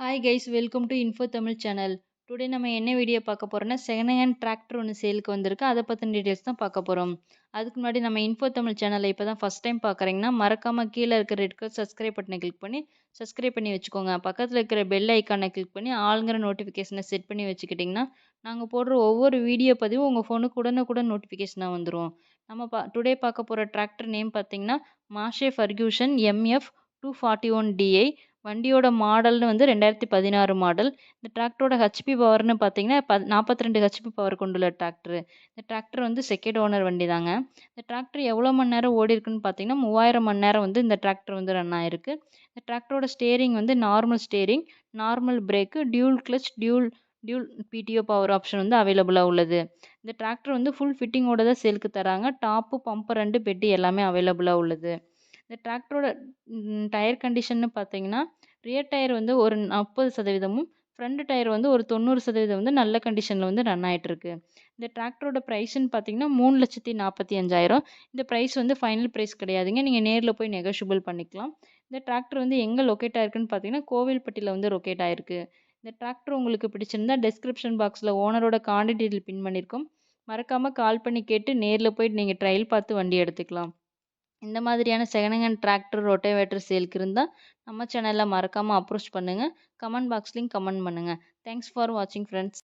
Hi guys welcome to info Tamil channel today நம்ம என்ன video பார்க்க போகிறோன்னா செகண்ட் ஹேண்ட் டிராக்டர் ஒன்று சேலுக்கு வந்திருக்கு. அதை பற்றின டீட்டெயில்ஸ் தான் பார்க்க போகிறோம் அதுக்கு முன்னாடி நம்ம இன்ஃபோ தமிழ் சேனலை இப்போ தான் ஃபஸ்ட் டைம் பார்க்குறீங்கன்னா மறக்காமல் கீழே இருக்கிற ரெட் கலர் சப்ஸ்கிரைப் பட்டனை கிளிக் பண்ணி சப்ஸ்கிரைப் பண்ணி வச்சுக்கோங்க. பக்கத்தில் இருக்கிற பெல் ஐக்கானை கிளிக் பண்ணி ஆளுங்கிற நோட்டிஃபிகேஷனை செட் பண்ணி வச்சுக்கிட்டிங்கன்னா நாங்கள் போடுற ஒவ்வொரு வீடியோ பதிவும் உங்கள் ஃபோனுக்கு உடனுக்குடன் நோட்டிஃபிகேஷனாக வந்துடும் நம்ம பா டுடே பார்க்க போகிற டிராக்டர் நேம் பார்த்தீங்கன்னா Massey Ferguson MF two forty one DI வண்டியோட மாடல்னு வந்து ரெண்டாயிரத்தி பதினாறு மாடல். இந்த டிராக்டரோட ஹெச்பி பவர்னு பார்த்தீங்கன்னா ப நாற்பத்தி ரெண்டு ஹெச்பி பவர் கொண்டுள்ள டிராக்டர். இந்த டிராக்டர் வந்து செகண்ட் ஓனர் வண்டி தாங்க. இந்த டிராக்டர் எவ்வளோ மணி நேரம் ஓடி இருக்குன்னு பார்த்தீங்கன்னா மூவாயிரம் மணி நேரம் வந்து இந்த டிராக்டர் வந்து ரன் ஆயிருக்கு. இந்த டிராக்டரோட ஸ்டேரிங் வந்து normal steering normal brake dual clutch dual dual PTO power option வந்து அவைலபிளாக உள்ளது. இந்த டிராக்டர் வந்து ஃபுல் ஃபிட்டிங்கோட தான் சேலுக்கு தராங்க. டாப்பு பம்பர் ரெண்டு பெட்டி எல்லாமே அவைலபிளாக உள்ளது. இந்த டிராக்டரோட டயர் கண்டிஷன்னு பார்த்தீங்கன்னா ரியர் டயர் வந்து ஒரு நாற்பது சதவீதமும் ஃப்ரண்ட் டயர் வந்து ஒரு தொண்ணூறு சதவீதம் வந்து நல்ல கண்டிஷனில் வந்து ரன் ஆகிட்டுருக்கு இந்த டிராக்டரோட ப்ரைஸ்ன்னு பார்த்தீங்கன்னா மூணு லட்சத்தி நாற்பத்தி அஞ்சாயிரம். இந்த ப்ரைஸ் வந்து ஃபைனல் ப்ரைஸ் கிடையாதுங்க. நீங்கள் நேரில் போய் நெகோஷியபிள் பண்ணிக்கலாம். இந்த டிராக்டர் வந்து எங்கே லொக்கேட் ஆயிருக்குன்னு பார்த்தீங்கன்னா கோவில்பட்டியில் வந்து லொக்கேட் ஆயிருக்கு. இந்த டிராக்டர் உங்களுக்கு பிடிச்சிருந்தா டெஸ்கிரிப்ஷன் பாக்ஸில் ஓனரோட கான்டாக்ட் டீட்டெயில் பின் பண்ணியிருக்கோம் மறக்காமல் கால் பண்ணி கேட்டு நேரில் போய் நீங்கள் ட்ரையல் பார்த்து வண்டி எடுத்துக்கலாம். இந்த மாதிரியான செகண்ட் ஹேண்ட் டிராக்டர் ரொட்டேவேட்டர் சேலுக்கு இருந்தால் நம்ம சேனலில் மறக்காமல் அப்ரோச் பண்ணுங்கள் கமெண்ட் பாக்ஸ்லேயும் கமெண்ட் பண்ணுங்கள் தேங்க்ஸ் ஃபார் வாட்சிங் ஃப்ரெண்ட்ஸ்